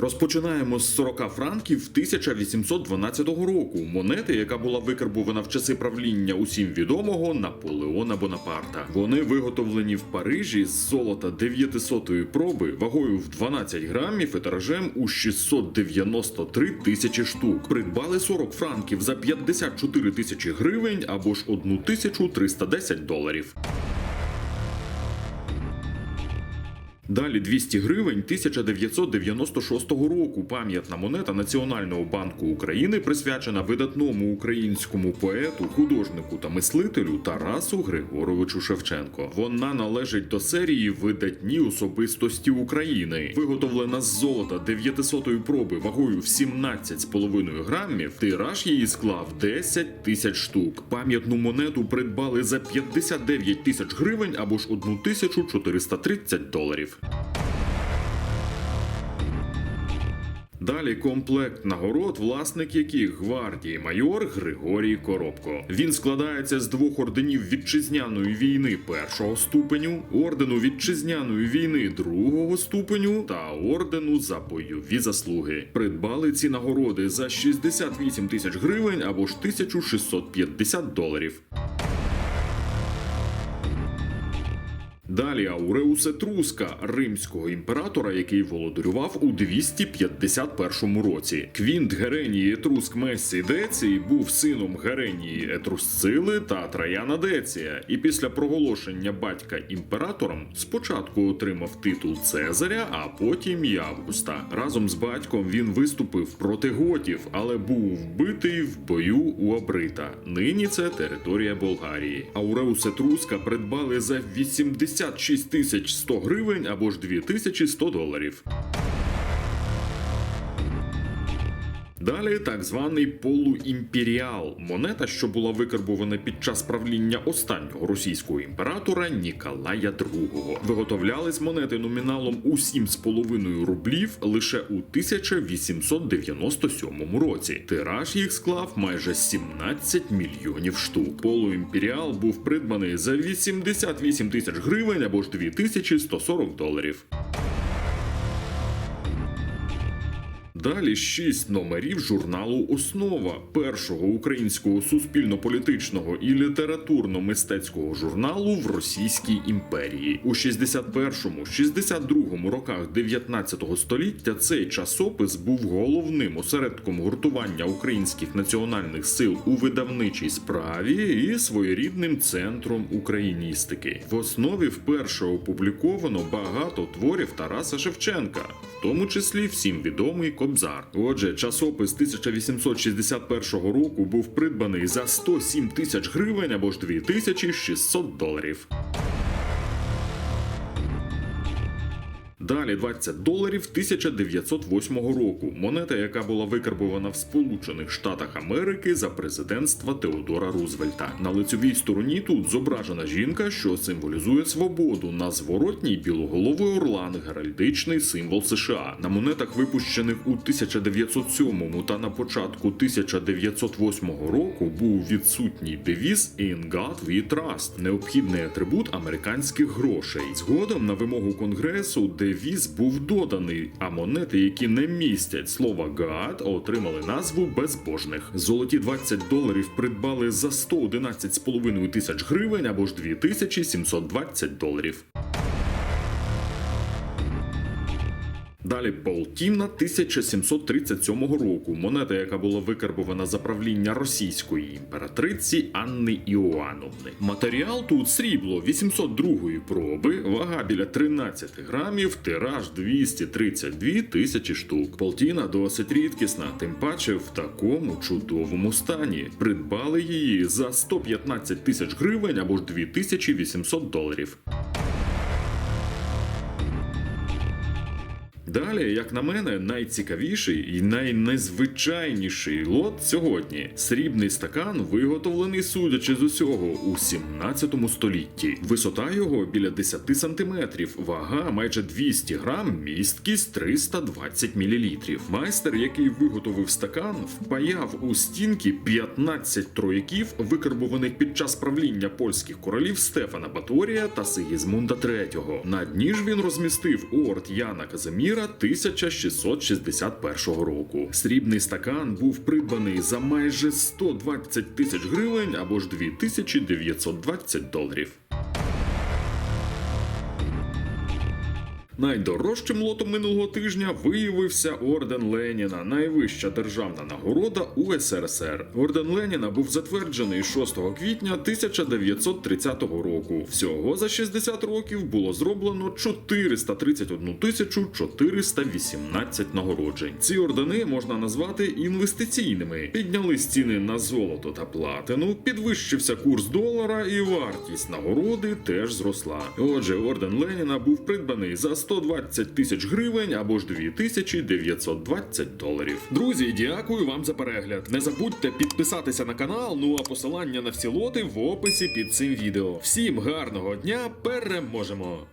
Розпочинаємо з 40 франків 1812 року, монети, яка була викарбувана в часи правління усім відомого Наполеона Бонапарта. Вони виготовлені в Парижі з золота 900-ї проби вагою в 12 грамів і тиражем у 693 тисячі штук. Придбали 40 франків за 54 тисячі гривень або ж 1310 доларів. Далі 200 гривень 1996 року. Пам'ятна монета Національного банку України присвячена видатному українському поету, художнику та мислителю Тарасу Григоровичу Шевченко. Вона належить до серії видатні особистості України, виготовлена з золота 900-ї проби вагою в 17,5 грамів. Тираж її склав 10 тисяч штук. Пам'ятну монету придбали за 59 тисяч гривень або ж 1430 доларів. Далі комплект нагород, власник яких гвардії майор Григорій Коробко. Він складається з двох орденів вітчизняної війни першого ступеню, ордену вітчизняної війни другого ступеню та ордену за бойові заслуги. Придбали ці нагороди за 68 тисяч гривень або ж 1650 доларів. Далі Ауреус Етруска, римського імператора, який володарював у 251 році. Квінт Геренії Етруск Мессі Децій був сином Геренії Етрусцили та Траяна Деція, і після проголошення батька імператором спочатку отримав титул Цезаря, а потім і Августа. Разом з батьком він виступив проти готів, але був вбитий в бою у Абрита. Нині це територія Болгарії. Ауреус Етруска придбали за 80 56 тисяч 100 гривень або ж 2100 доларів. Далі так званий полуімперіал монета, що була викарбована під час правління останнього російського імператора Ніколая II. Виготовлялись монети номіналом у 7,5 рублів лише у 1897 році. Тираж їх склав майже 17 мільйонів штук. Полуімперіал був придбаний за 88 тисяч гривень або ж 2140 доларів. Далі шість номерів журналу Основа першого українського суспільно-політичного і літературно-мистецького журналу в Російській імперії. У 61-62 роках 19 століття цей часопис був головним осередком гуртування українських національних сил у видавничій справі і своєрідним центром україністики. В основі вперше опубліковано багато творів Тараса Шевченка, в тому числі всім відомий Кобзар. Отже, часопис 1861 року був придбаний за 107 тисяч гривень або ж 2600 доларів. Далі 20 доларів 1908 року. Монета, яка була викарбована в Сполучених Штатах Америки за президентства Теодора Рузвельта. На лицевій стороні тут зображена жінка, що символізує свободу. На зворотній білоголовий орлан, геральдичний символ США. На монетах, випущених у 1907 та на початку 1908 року, був відсутній девіз «In God we trust» – необхідний атрибут американських грошей. Згодом на вимогу конгресу девіз був доданий, а монети, які не містять слова God, отримали назву безбожних. Золоті 20 доларів придбали за 111,5 тисяч гривень або ж 2720 доларів. Далі Полтіна 1737 року. Монета, яка була викарбована за правління російської імператриці Анни Іоанновни. Матеріал тут срібло 802-ї проби, вага біля 13 грамів, тираж 232 тисячі штук. Полтіна досить рідкісна, тим паче в такому чудовому стані. Придбали її за 115 тисяч гривень або ж 2800 доларів. Далі, як на мене, найцікавіший і найнезвичайніший лот сьогодні срібний стакан, виготовлений, судячи з усього, у 17 столітті. Висота його біля 10 сантиметрів, вага майже 200 грам, місткість 320 мілілітрів. Майстер, який виготовив стакан, впаяв у стінки 15 трояків, викарбуваних під час правління польських королів Стефана Баторія та Сигізмунда III. На дні ж він розмістив орд Яна Казиміра 1661 року. Срібний стакан був придбаний за майже 120 тисяч гривень або ж 2920 доларів. Найдорожчим лотом минулого тижня виявився орден Леніна, найвища державна нагорода у. Орден Леніна був затверджений 6 квітня 1930 року. Всього за 60 років було зроблено 431 тисячу 418 нагороджень. Ці ордени можна назвати інвестиційними. Піднялись ціни на золото та платину, підвищився курс долара, і вартість нагороди теж зросла. Отже, орден Леніна був придбаний за 120 тисяч гривень або ж 2920 доларів. Друзі, дякую вам за перегляд. Не забудьте підписатися на канал. Ну а посилання на всі лоти в описі під цим відео. Всім гарного дня, переможемо!